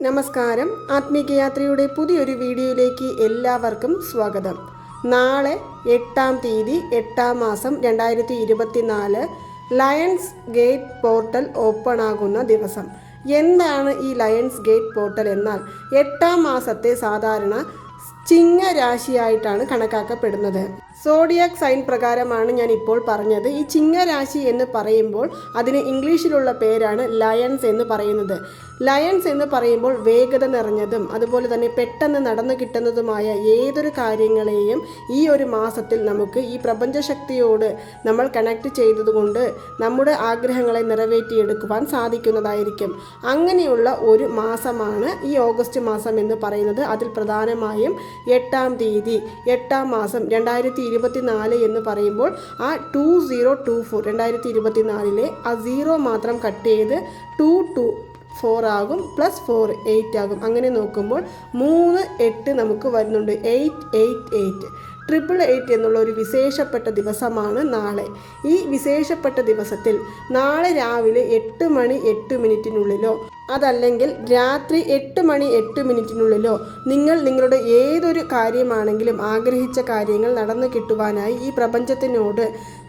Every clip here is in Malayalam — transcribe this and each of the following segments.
നമസ്കാരം. ആത്മീകയാത്രയുടെ പുതിയൊരു വീഡിയോയിലേക്ക് എല്ലാവർക്കും സ്വാഗതം. നാളെ എട്ടാം തീയതി എട്ടാം മാസം രണ്ടായിരത്തി ഇരുപത്തിനാല് ലയൺസ് ഗേറ്റ് പോർട്ടൽ ഓപ്പൺ ആകുന്ന ദിവസം. എന്താണ് ഈ ലയൺസ് ഗേറ്റ് പോർട്ടൽ എന്നാൽ എട്ടാം മാസത്തെ സാധാരണ ചിങ്ങ രാശിയായിട്ടാണ് കണക്കാക്കപ്പെടുന്നത്. സോഡിയാക് സൈൻ പ്രകാരമാണ് ഞാൻ ഇപ്പോൾ പറഞ്ഞത്. ഈ ചിങ്ങരാശി എന്ന് പറയുമ്പോൾ അതിന് ഇംഗ്ലീഷിലുള്ള പേരാണ് ലയൺസ് എന്ന് പറയുന്നത്. ലയൺസ് എന്ന് പറയുമ്പോൾ വേഗത നിറഞ്ഞതും അതുപോലെ തന്നെ പെട്ടെന്ന് നടന്നു കിട്ടുന്നതുമായ ഏതൊരു കാര്യങ്ങളെയും ഈ ഒരു മാസത്തിൽ നമുക്ക് ഈ പ്രപഞ്ചശക്തിയോട് നമ്മൾ കണക്ട് ചെയ്തതുകൊണ്ട് നമ്മുടെ ആഗ്രഹങ്ങളെ നിറവേറ്റിയെടുക്കുവാൻ സാധിക്കുന്നതായിരിക്കും. അങ്ങനെയുള്ള ഒരു മാസമാണ് ഈ ഓഗസ്റ്റ് മാസം എന്ന് പറയുന്നത്. അതിൽ പ്രധാനമായും എട്ടാം തീയതി എട്ടാം മാസം രണ്ടായിരത്തി ഇരുപത്തിനാല് എന്ന് പറയുമ്പോൾ ആ ടു സീറോ ടു ഫോർ രണ്ടായിരത്തി ഇരുപത്തിനാലിലെ ആ സീറോ മാത്രം കട്ട് ചെയ്ത് ടു ടു ഫോർ ആകും പ്ലസ് ഫോർ എയ്റ്റ് ആകും. അങ്ങനെ നോക്കുമ്പോൾ മൂന്ന് എട്ട് നമുക്ക് വരുന്നുണ്ട്. Eight eight eight triple eight എന്നുള്ള ഒരു വിശേഷപ്പെട്ട ദിവസമാണ് നാളെ. ഈ വിശേഷപ്പെട്ട ദിവസത്തിൽ നാളെ രാവിലെ എട്ട് മണി എട്ട് മിനിറ്റിനുള്ളിലോ അതല്ലെങ്കിൽ രാത്രി എട്ട് മണി എട്ട് മിനിറ്റിനുള്ളിലോ നിങ്ങൾ നിങ്ങളുടെ ഏതൊരു കാര്യമാണെങ്കിലും ആഗ്രഹിച്ച കാര്യങ്ങൾ നടന്നു കിട്ടുവാനായി ഈ പ്രപഞ്ചത്തിനോട്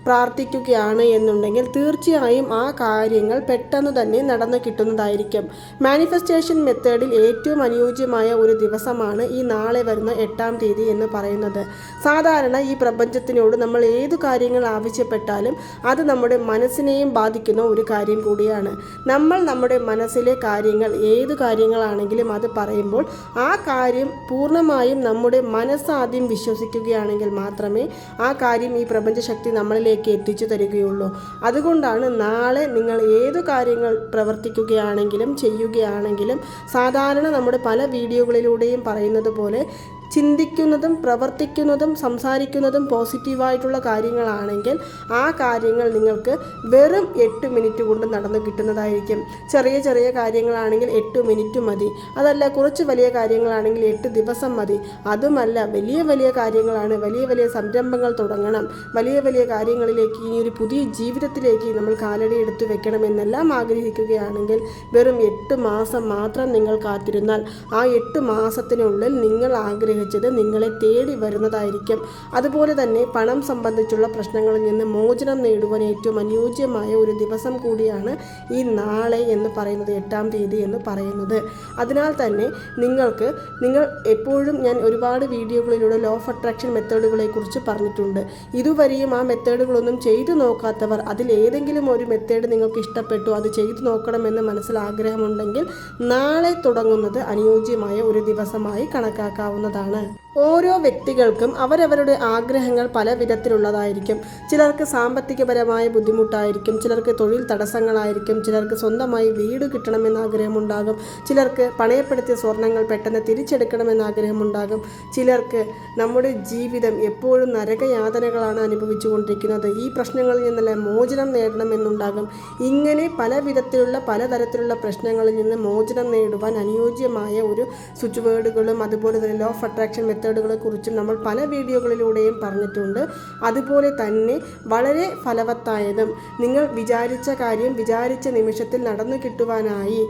പ്രാർത്ഥിക്കുകയാണ് എന്നുണ്ടെങ്കിൽ തീർച്ചയായും ആ കാര്യങ്ങൾ പെട്ടെന്ന് തന്നെ നടന്നു കിട്ടുന്നതായിരിക്കും. മാനിഫെസ്റ്റേഷൻ മെത്തേഡിൽ ഏറ്റവും അനുയോജ്യമായ ഒരു ദിവസമാണ് ഈ നാളെ വരുന്ന എട്ടാം തീയതി എന്ന് പറയുന്നത്. സാധാരണ ഈ പ്രപഞ്ചത്തിനോട് നമ്മൾ ഏതു കാര്യങ്ങൾ ആവശ്യപ്പെട്ടാലും അത് നമ്മുടെ മനസ്സിനെയും ബാധിക്കുന്ന ഒരു കാര്യം കൂടിയാണ്. നമ്മൾ നമ്മുടെ മനസ്സിലെ കാര്യങ്ങൾ ഏത് കാര്യങ്ങളാണെങ്കിലും അത് പറയുമ്പോൾ ആ കാര്യം പൂർണമായും നമ്മുടെ മനസ്സാദ്യം വിശ്വസിക്കുകയാണെങ്കിൽ മാത്രമേ ആ കാര്യം ഈ പ്രപഞ്ചശക്തി നമ്മളിലേക്ക് എത്തിച്ചു തരികയുള്ളൂ. അതുകൊണ്ടാണ് നാളെ നിങ്ങൾ ഏതു കാര്യങ്ങൾ പ്രവർത്തിക്കുകയാണെങ്കിലും ചെയ്യുകയാണെങ്കിലും സാധാരണ നമ്മുടെ പല വീഡിയോകളിലൂടെയും പറയുന്നത് പോലെ ചിന്തിക്കുന്നതും പ്രവർത്തിക്കുന്നതും സംസാരിക്കുന്നതും പോസിറ്റീവായിട്ടുള്ള കാര്യങ്ങളാണെങ്കിൽ ആ കാര്യങ്ങൾ നിങ്ങൾക്ക് വെറും എട്ട് മിനിറ്റ് കൊണ്ട് നടന്നു കിട്ടുന്നതായിരിക്കും. ചെറിയ ചെറിയ കാര്യങ്ങളാണെങ്കിൽ എട്ട് മിനിറ്റ് മതി. അതല്ല കുറച്ച് വലിയ കാര്യങ്ങളാണെങ്കിൽ എട്ട് ദിവസം മതി. അതുമല്ല വലിയ വലിയ കാര്യങ്ങളാണ്. വലിയ വലിയ സംരംഭങ്ങൾ തുടങ്ങണം. വലിയ വലിയ കാര്യങ്ങളിലേക്ക് ഈ ഒരു പുതിയ ജീവിതത്തിലേക്ക് നമ്മൾ കാലടി എടുത്തു വെക്കണം എന്നെല്ലാം ആഗ്രഹിക്കുകയാണെങ്കിൽ വെറും എട്ട് മാസം മാത്രം നിങ്ങൾ കാത്തിരുന്നാൽ ആ എട്ട് മാസത്തിനുള്ളിൽ നിങ്ങൾ ആഗ്രഹിച്ചത് നിങ്ങളെ തേടി വരുന്നതായിരിക്കും. അതുപോലെ തന്നെ പണം സംബന്ധിച്ചുള്ള പ്രശ്നങ്ങളിൽ നിന്ന് മോചനം നേടുവാൻ ഏറ്റവും അനുയോജ്യമായ ഒരു ദിവസം കൂടിയാണ് ഈ നാളെ എന്ന് പറയുന്നത് എട്ടാം തീയതി എന്ന് പറയുന്നത്. അതിനാൽ തന്നെ നിങ്ങൾക്ക് നിങ്ങൾ എപ്പോഴും ഞാൻ ഒരുപാട് വീഡിയോകളിലൂടെ ലോ ഓഫ് അട്രാക്ഷൻ മെത്തേഡുകളെ കുറിച്ച് പറഞ്ഞിട്ടുണ്ട്. ഇതുവരെയും ആ മെത്തേഡുകളൊന്നും ചെയ്തു നോക്കാത്തവർ അതിൽ ഏതെങ്കിലും ഒരു മെത്തേഡ് നിങ്ങൾക്ക് ഇഷ്ടപ്പെട്ടു അത് ചെയ്തു നോക്കണമെന്ന് മനസ്സിൽ ആഗ്രഹമുണ്ടെങ്കിൽ നാളെ തുടങ്ങുന്നത് അനുയോജ്യമായ ഒരു ദിവസമായി കണക്കാക്കാവുന്നതാണ്. ഓരോ വ്യക്തികൾക്കും അവരവരുടെ ആഗ്രഹങ്ങൾ പല വിധത്തിലുള്ളതായിരിക്കും. ചിലർക്ക് സാമ്പത്തികപരമായ ബുദ്ധിമുട്ടായിരിക്കും ചിലർക്ക് തൊഴിൽ തടസ്സങ്ങളായിരിക്കും ചിലർക്ക് സ്വന്തമായി വീട് കിട്ടണമെന്ന് ആഗ്രഹമുണ്ടാകും ചിലർക്ക് പണയപ്പെടുത്തിയ സ്വർണങ്ങൾ പെട്ടെന്ന് തിരിച്ചെടുക്കണമെന്ന് ആഗ്രഹമുണ്ടാകും ചിലർക്ക് നമ്മുടെ ജീവിതം എപ്പോഴും നരകയാതനകളാണ് അനുഭവിച്ചുകൊണ്ടിരിക്കുന്നത്. ഈ പ്രശ്നങ്ങളിൽ നിന്നെല്ലാം മോചനം നേടണമെന്നുണ്ടാകും. ഇങ്ങനെ പല വിധത്തിലുള്ള പലതരത്തിലുള്ള പ്രശ്നങ്ങളിൽ നിന്ന് മോചനം നേടുവാൻ അനുയോജ്യമായ ഒരു സ്വിച്ച് വേർഡുകളും അതുപോലെ തന്നെ ലോ അട്രാക്ഷൻ മെത്തേഡുകളെ കുറിച്ചും നമ്മൾ പല വീഡിയോകളിലൂടെയും പറഞ്ഞിട്ടുണ്ട്. അതുപോലെ തന്നെ വളരെ ഫലവത്തായതും നിങ്ങൾ വിചാരിച്ച കാര്യം വിചാരിച്ച നിമിഷത്തിൽ നടന്നു കിട്ടുവാനായി.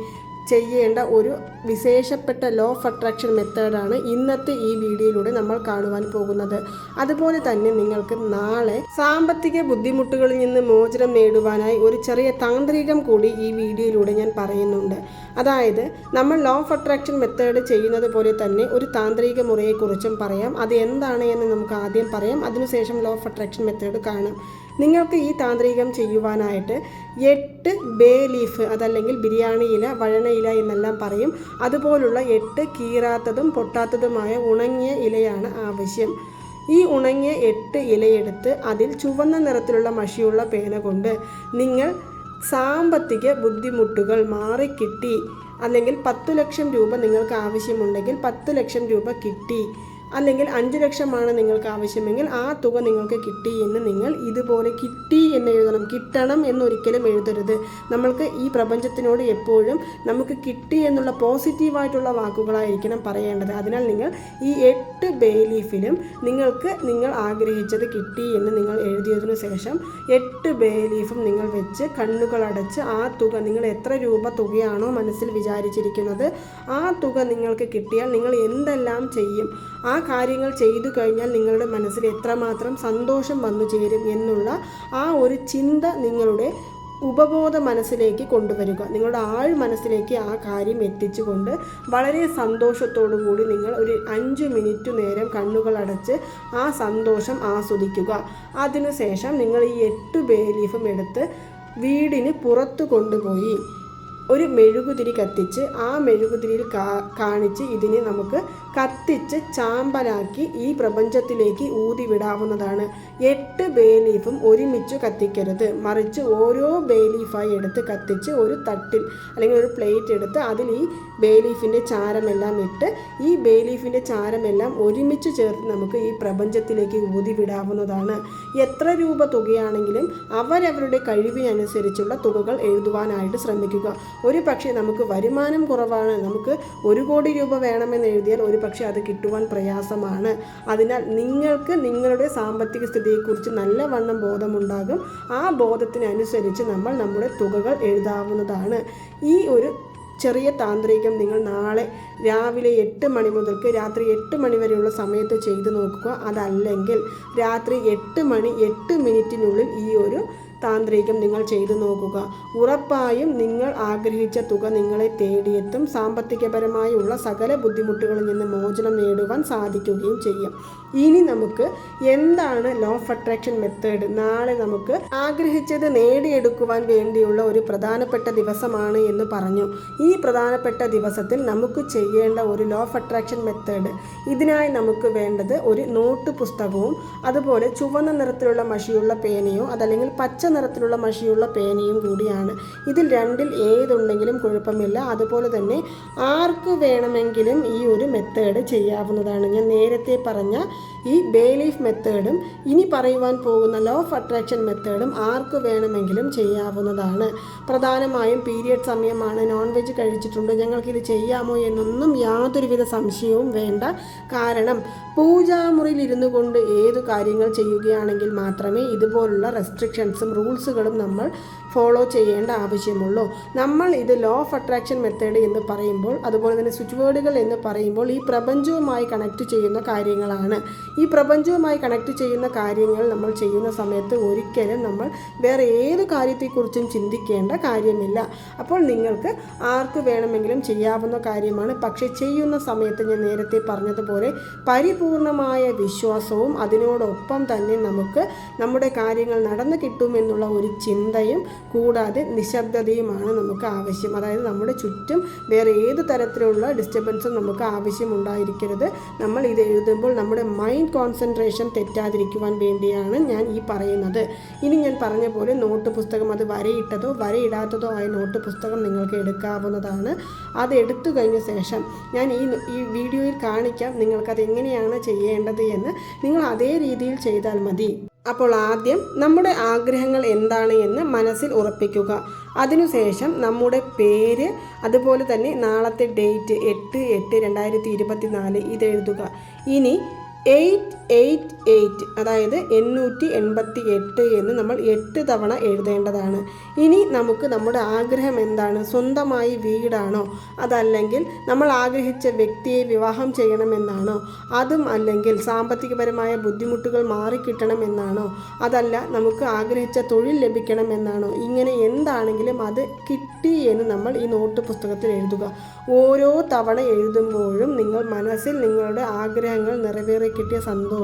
ചെയ്യേണ്ട ഒരു വിശേഷപ്പെട്ട ലോ ഓഫ് അട്രാക്ഷൻ മെത്തേഡാണ് ഇന്നത്തെ ഈ വീഡിയോയിലൂടെ നമ്മൾ കാണുവാൻ പോകുന്നത്. അതുപോലെ തന്നെ നിങ്ങൾക്ക് നാളെ സാമ്പത്തിക ബുദ്ധിമുട്ടുകളിൽ നിന്ന് മോചനം നേടുവാനായി ഒരു ചെറിയ താന്ത്രികം കൂടി ഈ വീഡിയോയിലൂടെ ഞാൻ പറയുന്നുണ്ട്. അതായത് നമ്മൾ ലോ ഓഫ് അട്രാക്ഷൻ മെത്തേഡ് ചെയ്യുന്നത് പോലെ തന്നെ ഒരു താന്ത്രിക മുറയെക്കുറിച്ചും പറയാം. അത് എന്താണ് എന്ന് നമുക്ക് ആദ്യം പറയാം. അതിനുശേഷം ലോ ഓഫ് അട്രാക്ഷൻ മെത്തേഡ് കാണാം. നിങ്ങൾക്ക് ഈ താന്ത്രികം ചെയ്യുവാനായിട്ട് എട്ട് ബേ ലീഫ് അതല്ലെങ്കിൽ ബിരിയാണി ഇല വഴണയില എന്നെല്ലാം പറയും. അതുപോലുള്ള എട്ട് കീറാത്തതും പൊട്ടാത്തതുമായ ഉണങ്ങിയ ഇലയാണ് ആവശ്യം. ഈ ഉണങ്ങിയ എട്ട് ഇലയെടുത്ത് അതിൽ ചുവന്ന നിറത്തിലുള്ള മഷിയുള്ള പേന കൊണ്ട് നിങ്ങൾ സാമ്പത്തിക ബുദ്ധിമുട്ടുകൾ മാറിക്കിട്ടി. അല്ലെങ്കിൽ പത്തു ലക്ഷം രൂപ നിങ്ങൾക്ക് ആവശ്യമുണ്ടെങ്കിൽ പത്തു ലക്ഷം രൂപ കിട്ടി. അല്ലെങ്കിൽ അഞ്ച് ലക്ഷമാണ് നിങ്ങൾക്ക് ആവശ്യമെങ്കിൽ ആ തുക നിങ്ങൾക്ക് കിട്ടി എന്ന് നിങ്ങൾ ഇതുപോലെ കിട്ടി എന്ന് എഴുതണം. കിട്ടണം എന്നൊരിക്കലും എഴുതരുത്. നമ്മൾക്ക് ഈ പ്രപഞ്ചത്തിനോട് എപ്പോഴും നമുക്ക് കിട്ടി എന്നുള്ള പോസിറ്റീവായിട്ടുള്ള വാക്കുകളായിരിക്കണം പറയേണ്ടത്. അതിനാൽ നിങ്ങൾ ഈ എട്ട് ബേലീഫിലും നിങ്ങൾക്ക് നിങ്ങൾ ആഗ്രഹിച്ചത് കിട്ടി എന്ന് നിങ്ങൾ എഴുതിയതിനു ശേഷം എട്ട് ബേലീഫും നിങ്ങൾ വെച്ച് കണ്ണുകൾ അടച്ച് ആ തുക നിങ്ങൾ എത്ര രൂപ തുകയാണോ മനസ്സിൽ വിചാരിച്ചിരിക്കുന്നത് ആ തുക നിങ്ങൾക്ക് കിട്ടിയാൽ നിങ്ങൾ എന്തെല്ലാം ചെയ്യും? ആ കാര്യങ്ങൾ ചെയ്തു കഴിഞ്ഞാൽ നിങ്ങളുടെ മനസ്സിൽ എത്രമാത്രം സന്തോഷം വന്നു ചേരും എന്നുള്ള ആ ഒരു ചിന്ത നിങ്ങളുടെ ഉപബോധ മനസ്സിലേക്ക് കൊണ്ടുവരിക. നിങ്ങളുടെ ആൾ മനസ്സിലേക്ക് ആ കാര്യം എത്തിച്ചുകൊണ്ട് വളരെ സന്തോഷത്തോടു കൂടി നിങ്ങൾ ഒരു അഞ്ച് മിനിറ്റ് നേരം കണ്ണുകൾ അടച്ച് ആ സന്തോഷം ആസ്വദിക്കുക. അതിനുശേഷം നിങ്ങൾ ഈ എട്ട് ബേലീഫും എടുത്ത് വീടിന് പുറത്തു കൊണ്ടുപോയി ഒരു മെഴുകുതിരി കത്തിച്ച് ആ മെഴുകുതിരിയിൽ കാണിച്ച് ഇതിനെ നമുക്ക് കത്തിച്ച് ചാമ്പലാക്കി ഈ പ്രപഞ്ചത്തിലേക്ക് ഊതിവിടാവുന്നതാണ്. എട്ട് ബേലീഫും ഒരുമിച്ച് കത്തിക്കരുത്. മറിച്ച് ഓരോ ബേലീഫായി എടുത്ത് കത്തിച്ച് ഒരു തട്ടിൽ അല്ലെങ്കിൽ ഒരു പ്ലേറ്റ് എടുത്ത് അതിൽ ഈ ബേലീഫിന്റെ ചാരമെല്ലാം ഇട്ട് ഈ ബേലീഫിന്റെ ചാരമെല്ലാം ഒരുമിച്ച് ചേർത്ത് നമുക്ക് ഈ പ്രപഞ്ചത്തിലേക്ക് ഊതിവിടാവുന്നതാണ്. എത്ര രൂപ തുകയാണെങ്കിലും അവരവരുടെ കഴിവിനനുസരിച്ചുള്ള തുകകൾ എഴുതുവാനായിട്ട് ശ്രമിക്കുക. ഒരു പക്ഷേ നമുക്ക് വരുമാനം കുറവാണ്. നമുക്ക് ഒരു കോടി രൂപ വേണമെന്ന് എഴുതിയാൽ ഒരു പക്ഷേ അത് കിട്ടുവാൻ പ്രയാസമാണ്. അതിനാൽ നിങ്ങൾക്ക് നിങ്ങളുടെ സാമ്പത്തിക സ്ഥിതിയെക്കുറിച്ച് നല്ലവണ്ണം ബോധമുണ്ടാകും. ആ ബോധത്തിനനുസരിച്ച് നമ്മൾ നമ്മുടെ തുകകൾ എഴുതാവുന്നതാണ്. ഈ ഒരു ചെറിയ താന്ത്രികം നിങ്ങൾ നാളെ രാവിലെ എട്ട് മണി മുതൽക്ക് രാത്രി എട്ട് മണി വരെയുള്ള സമയത്ത് ചെയ്തു നോക്കുക. അതല്ലെങ്കിൽ രാത്രി എട്ട് മണി എട്ട് മിനിറ്റിനുള്ളിൽ ഈ ഒരു താന്ത്രികം നിങ്ങൾ ചെയ്തു നോക്കുക. ഉറപ്പായും നിങ്ങൾ ആഗ്രഹിച്ച തുക നിങ്ങളെ തേടിയെത്തും. സാമ്പത്തികപരമായുള്ള സകല ബുദ്ധിമുട്ടുകളിൽ നിന്ന് മോചനം നേടുവാൻ സാധിക്കുകയും ചെയ്യും. ഇനി നമുക്ക് എന്താണ് ലോ ഓഫ് അട്രാക്ഷൻ മെത്തേഡ് നാളെ നമുക്ക് ആഗ്രഹിച്ചത് നേടിയെടുക്കുവാൻ വേണ്ടിയുള്ള ഒരു പ്രധാനപ്പെട്ട ദിവസമാണ് എന്ന് പറഞ്ഞു. ഈ പ്രധാനപ്പെട്ട ദിവസത്തിൽ നമുക്ക് ചെയ്യേണ്ട ഒരു ലോ ഓഫ് അട്രാക്ഷൻ മെത്തേഡ് ഇതിനായി നമുക്ക് വേണ്ടത് ഒരു നോട്ട് പുസ്തകവും അതുപോലെ ചുവന്ന നിറത്തിലുള്ള മഷിയുള്ള പേനയോ അതല്ലെങ്കിൽ പച്ച നിറത്തിലുള്ള മഷിയുള്ള പേനയും കൂടിയാണ്. ഇതിൽ രണ്ടിൽ ഏതുണ്ടെങ്കിലും കുഴപ്പമില്ല. അതുപോലെ തന്നെ ആർക്ക് വേണമെങ്കിലും ഈ ഒരു മെത്തേഡ് ചെയ്യാവുന്നതാണ്. ഞാൻ നേരത്തെ പറഞ്ഞ ഈ ബേലീഫ് മെത്തേഡും ഇനി പറയുവാൻ പോകുന്ന ലോ ഓഫ് അട്രാക്ഷൻ മെത്തേഡും ആർക്ക് വേണമെങ്കിലും ചെയ്യാവുന്നതാണ്. പ്രധാനമായും പീരിയഡ് സമയമാണ്. നോൺ വെജ് കഴിച്ചിട്ടുണ്ട്. ഞങ്ങൾക്കിത് ചെയ്യാമോ എന്നൊന്നും യാതൊരുവിധ സംശയവും വേണ്ട. കാരണം പൂജാമുറിയിൽ ഇരുന്നു കൊണ്ട് ഏതു കാര്യങ്ങൾ ചെയ്യുകയാണെങ്കിൽ മാത്രമേ ഇതുപോലുള്ള റെസ്ട്രിക്ഷൻസും റൂൾസുകളും നമ്മൾ ഫോളോ ചെയ്യേണ്ട ആവശ്യമുള്ളൂ. നമ്മൾ ഇത് ലോ ഓഫ് അട്രാക്ഷൻ മെത്തേഡ് എന്ന് പറയുമ്പോൾ അതുപോലെ തന്നെ സ്വിച്ച് വേർഡുകൾ എന്ന് പറയുമ്പോൾ ഈ പ്രപഞ്ചവുമായി കണക്ട് ചെയ്യുന്ന കാര്യങ്ങളാണ്. ഈ പ്രപഞ്ചവുമായി കണക്ട് ചെയ്യുന്ന കാര്യങ്ങൾ നമ്മൾ ചെയ്യുന്ന സമയത്ത് ഒരിക്കലും നമ്മൾ വേറെ ഏത് കാര്യത്തെക്കുറിച്ചും ചിന്തിക്കേണ്ട കാര്യമില്ല. അപ്പോൾ നിങ്ങൾക്ക് ആർക്ക് വേണമെങ്കിലും ചെയ്യാവുന്ന കാര്യമാണ്. പക്ഷേ ചെയ്യുന്ന സമയത്ത് ഞാൻ നേരത്തെ പറഞ്ഞതുപോലെ പരിപൂർണമായ വിശ്വാസവും അതിനോടൊപ്പം തന്നെ നമുക്ക് നമ്മുടെ കാര്യങ്ങൾ നടന്നു കിട്ടുമെന്നുള്ള ഒരു ചിന്തയും കൂടാതെ നിശബ്ദതയുമാണ് നമുക്ക് ആവശ്യം. അതായത് നമ്മുടെ ചുറ്റും വേറെ ഏത് തരത്തിലുള്ള ഡിസ്റ്റർബൻസും നമുക്ക് ആവശ്യമുണ്ടായിരിക്കരുത്. നമ്മൾ ഇത് എഴുതുമ്പോൾ നമ്മുടെ മൈൻഡ് കോൺസെൻട്രേഷൻ തെറ്റാതിരിക്കുവാൻ വേണ്ടിയാണ് ഞാൻ ഈ പറയുന്നത്. ഇനി ഞാൻ പറഞ്ഞ പോലെ നോട്ട് പുസ്തകം അത് വരയിട്ടതോ വരയിടാത്തതോ ആയ നോട്ട് പുസ്തകം നിങ്ങൾക്ക് എടുക്കാവുന്നതാണ്. അത് എടുത്തു കഴിഞ്ഞ ശേഷം ഞാൻ ഈ ഈ വീഡിയോയിൽ കാണിക്കാം നിങ്ങൾക്കത് എങ്ങനെയാണ് ചെയ്യേണ്ടത് എന്ന്. നിങ്ങൾ അതേ രീതിയിൽ ചെയ്താൽ മതി. അപ്പോൾ ആദ്യം നമ്മുടെ ആഗ്രഹങ്ങൾ എന്താണ് എന്ന് മനസ്സിൽ ഉറപ്പിക്കുക. അതിനുശേഷം നമ്മുടെ പേര് അതുപോലെ തന്നെ നാളത്തെ ഡേറ്റ് എട്ട് എട്ട് രണ്ടായിരത്തി ഇരുപത്തി നാല് ഇതെഴുതുക ഇനി എയ്റ്റ് എയ്റ്റ് എയ്റ്റ് അതായത് എണ്ണൂറ്റി എൺപത്തി എട്ട് എന്ന് നമ്മൾ എട്ട് തവണ എഴുതേണ്ടതാണ്. ഇനി നമുക്ക് നമ്മുടെ ആഗ്രഹം എന്താണ്? സ്വന്തമായി വീടാണോ? അതല്ലെങ്കിൽ നമ്മൾ ആഗ്രഹിച്ച വ്യക്തിയെ വിവാഹം ചെയ്യണമെന്നാണോ? അതും അല്ലെങ്കിൽ സാമ്പത്തികപരമായ ബുദ്ധിമുട്ടുകൾ മാറിക്കിട്ടണമെന്നാണോ? അതല്ല നമുക്ക് ആഗ്രഹിച്ച തൊഴിൽ ലഭിക്കണമെന്നാണോ? ഇങ്ങനെ എന്താണെങ്കിലും അത് കിട്ടി എന്ന് നമ്മൾ ഈ നോട്ട് പുസ്തകത്തിൽ എഴുതുക. ഓരോ തവണ എഴുതുമ്പോഴും നിങ്ങൾ മനസ്സിൽ നിങ്ങളുടെ ആഗ്രഹങ്ങൾ നിറവേറി കിട്ടിയ സന്തോഷം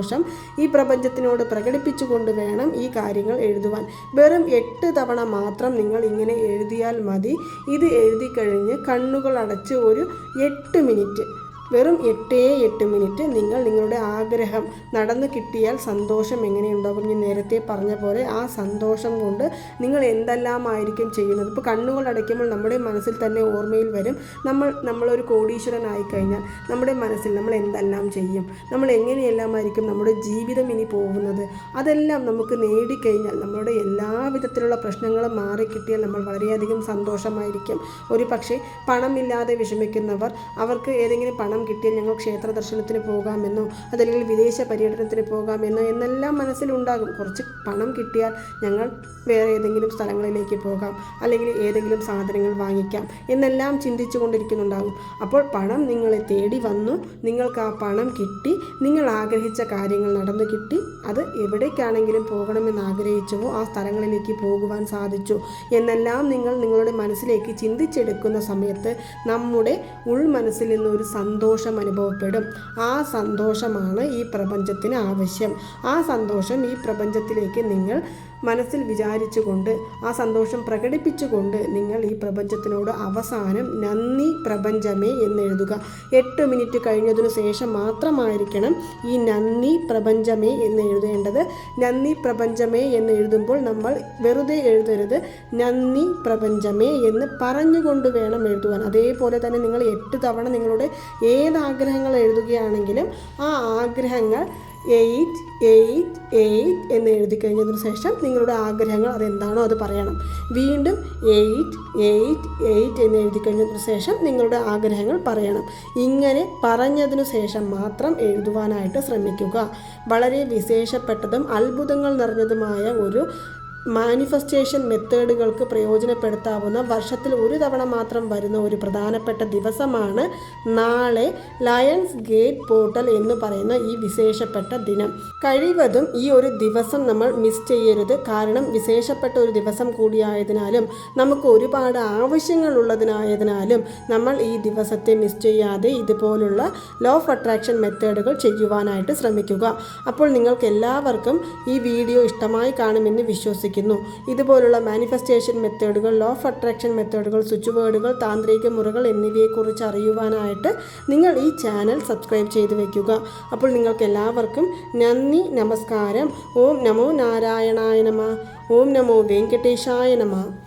ഈ പ്രപഞ്ചത്തിനോട് പ്രകടിപ്പിച്ചുകൊണ്ട് വേണം ഈ കാര്യങ്ങൾ എഴുതുവാൻ. വെറും എട്ട് തവണ മാത്രം നിങ്ങൾ ഇങ്ങനെ എഴുതിയാൽ മതി. ഇത് എഴുതി കഴിഞ്ഞ് കണ്ണുകൾ അടച്ച് ഒരു എട്ട് മിനിറ്റ്. വെറും എട്ടേ എട്ട് മിനിറ്റ് നിങ്ങൾ നിങ്ങളുടെ ആഗ്രഹം നടന്നു കിട്ടിയാൽ സന്തോഷം എങ്ങനെയുണ്ടാകും? ഞാൻ നേരത്തെ പറഞ്ഞ പോലെ ആ സന്തോഷം കൊണ്ട് നിങ്ങൾ എന്തെല്ലാമായിരിക്കും ചെയ്യുന്നത്? ഇപ്പോൾ കണ്ണുകൾ അടയ്ക്കുമ്പോൾ നമ്മുടെ മനസ്സിൽ തന്നെ ഓർമ്മയിൽ വരും. നമ്മൾ നമ്മളൊരു കോടീശ്വരനായി കഴിഞ്ഞാൽ നമ്മുടെ മനസ്സിൽ നമ്മൾ എന്തെല്ലാം ചെയ്യും? നമ്മൾ എങ്ങനെയെല്ലാമായിരിക്കും നമ്മുടെ ജീവിതം ഇനി പോകുന്നത്? അതെല്ലാം നമുക്ക് നേടിക്കഴിഞ്ഞാൽ നമ്മളുടെ എല്ലാ വിധത്തിലുള്ള പ്രശ്നങ്ങളും മാറിക്കിട്ടിയാൽ നമ്മൾ വളരെയധികം സന്തോഷമായിരിക്കും. ഒരു പക്ഷേ പണമില്ലാതെ വിഷമിക്കുന്നവർ അവർക്ക് ഏതെങ്കിലും പണം കിട്ടിയാൽ ഞങ്ങൾ ക്ഷേത്ര ദർശനത്തിന് പോകാമെന്നോ അതല്ലെങ്കിൽ വിദേശ പര്യടനത്തിന് പോകാമെന്നോ എന്നെല്ലാം മനസ്സിലുണ്ടാകും. കുറച്ച് പണം കിട്ടിയാൽ ഞങ്ങൾ വേറെ ഏതെങ്കിലും സ്ഥലങ്ങളിലേക്ക് പോകാം അല്ലെങ്കിൽ ഏതെങ്കിലും സാധനങ്ങൾ വാങ്ങിക്കാം എന്നെല്ലാം ചിന്തിച്ചു കൊണ്ടിരിക്കുന്നുണ്ടാകും. അപ്പോൾ പണം നിങ്ങളെ തേടി വന്നു. നിങ്ങൾക്ക് ആ പണം കിട്ടി. നിങ്ങൾ ആഗ്രഹിച്ച കാര്യങ്ങൾ നടന്നു കിട്ടി. അത് എവിടേക്കാണെങ്കിലും പോകണമെന്ന് ആഗ്രഹിച്ചുവോ ആ സ്ഥലങ്ങളിലേക്ക് പോകുവാൻ സാധിച്ചു. എന്നെല്ലാം നിങ്ങൾ നിങ്ങളുടെ മനസ്സിലേക്ക് ചിന്തിച്ചെടുക്കുന്ന സമയത്ത് നമ്മുടെ ഉൾമനസ്സിൽ നിന്ന് ഒരു സന്തോഷം അനുഭവപ്പെടും. ആ സന്തോഷമാണ് ഈ പ്രപഞ്ചത്തിന് ആവശ്യം. ആ സന്തോഷം ഈ പ്രപഞ്ചത്തിലേക്ക് നിങ്ങൾ മനസ്സിൽ വിചാരിച്ചുകൊണ്ട് ആ സന്തോഷം പ്രകടിപ്പിച്ചുകൊണ്ട് നിങ്ങൾ ഈ പ്രപഞ്ചത്തിനോട് അവസാനം നന്ദി പ്രപഞ്ചമേ എന്ന് എഴുതുക. എട്ട് മിനിറ്റ് കഴിഞ്ഞതിനു ശേഷം മാത്രമായിരിക്കണം ഈ നന്ദി പ്രപഞ്ചമേ എന്ന് എഴുതേണ്ടത്. നന്ദി പ്രപഞ്ചമേ എന്ന് എഴുതുമ്പോൾ നമ്മൾ വെറുതെ എഴുതരുത്. നന്ദി പ്രപഞ്ചമേ എന്ന് പറഞ്ഞുകൊണ്ട് വേണം എഴുതുവാൻ. അതേപോലെ തന്നെ നിങ്ങൾ എട്ട് തവണ നിങ്ങളുടെ ഏത് ആഗ്രഹങ്ങൾ എഴുതുകയാണെങ്കിലും ആ ആഗ്രഹങ്ങൾ എയ്റ്റ് എയ്റ്റ് എയ്റ്റ് എന്ന് എഴുതി കഴിഞ്ഞതിന് ശേഷം നിങ്ങളുടെ ആഗ്രഹങ്ങൾ അതെന്താണോ അത് പറയണം. വീണ്ടും എയ്റ്റ് എയ്റ്റ് എയ്റ്റ് എന്ന് എഴുതി കഴിഞ്ഞതിന് ശേഷം നിങ്ങളുടെ ആഗ്രഹങ്ങൾ പറയണം. ഇങ്ങനെ പറഞ്ഞതിനു ശേഷം മാത്രം എഴുതുവാനായിട്ട് ശ്രമിക്കുക. വളരെ വിശേഷപ്പെട്ടതും അത്ഭുതങ്ങൾ നിറഞ്ഞതുമായ ഒരു മാനിഫെസ്റ്റേഷൻ മെത്തേഡുകൾക്ക് പ്രയോജനപ്പെടുത്താവുന്ന വർഷത്തിൽ ഒരു തവണ മാത്രം വരുന്ന ഒരു പ്രധാനപ്പെട്ട ദിവസമാണ് നാളെ ലയൺസ് ഗേറ്റ് പോർട്ടൽ എന്ന് പറയുന്ന ഈ വിശേഷപ്പെട്ട ദിനം. കഴിവതും ഈ ഒരു ദിവസം നമ്മൾ മിസ് ചെയ്യരുത്. കാരണം വിശേഷപ്പെട്ട ഒരു ദിവസം കൂടിയായതിനാലും നമുക്ക് ഒരുപാട് ആവശ്യങ്ങൾ ഉള്ളതിനായതിനാലും നമ്മൾ ഈ ദിവസത്തെ മിസ് ചെയ്യാതെ ഇതുപോലുള്ള ലോ ഓഫ് അട്രാക്ഷൻ മെത്തേഡുകൾ ചെയ്യുവാനായിട്ട് ശ്രമിക്കുക. അപ്പോൾ നിങ്ങൾക്ക് എല്ലാവർക്കും ഈ വീഡിയോ ഇഷ്ടമായി കാണുമെന്ന് വിശ്വസിക്കുന്നു. ഇതുപോലുള്ള മാനിഫെസ്റ്റേഷൻ മെത്തേഡുകൾ ലോ ഓഫ് അട്രാക്ഷൻ മെത്തേഡുകൾ സ്വിച്ച് വേർഡുകൾ താന്ത്രിക മുറകൾ എന്നിവയെക്കുറിച്ച് അറിയുവാനായിട്ട് നിങ്ങൾ ഈ ചാനൽ സബ്സ്ക്രൈബ് ചെയ്ത് വെക്കുക. അപ്പോൾ നിങ്ങൾക്ക് എല്ലാവർക്കും നന്ദി നമസ്കാരം. ഓം നമോ നാരായണായ നമ. ഓം നമോ വെങ്കടേശായ നമ.